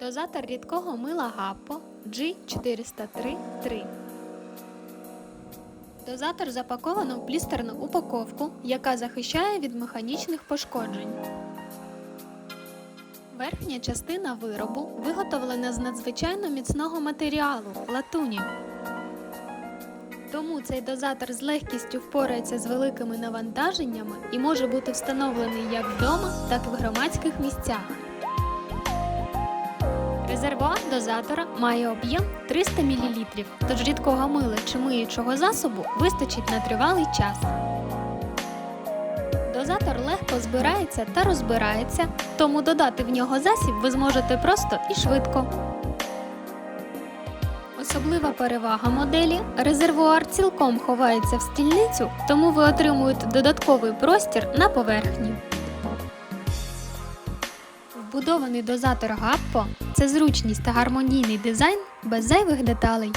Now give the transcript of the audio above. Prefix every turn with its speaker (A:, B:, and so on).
A: Дозатор рідкого мила Гаппо G403-3. Дозатор запаковано в блістерну упаковку, яка захищає від механічних пошкоджень. Верхня частина виробу виготовлена з надзвичайно міцного матеріалу латуні. Тому цей дозатор з легкістю впорається з великими навантаженнями і може бути встановлений як вдома, так і в громадських місцях. Резервуар дозатора має об'єм 300 мл, тож рідкого мила чи миючого засобу вистачить на тривалий час. Дозатор легко збирається та розбирається, тому додати в нього засіб ви зможете просто і швидко. Особлива перевага моделі резервуар цілком ховається в стільницю, тому ви отримуєте додатковий простір на поверхні. Вбудований дозатор Гаппо це зручність та гармонійний дизайн без зайвих деталей.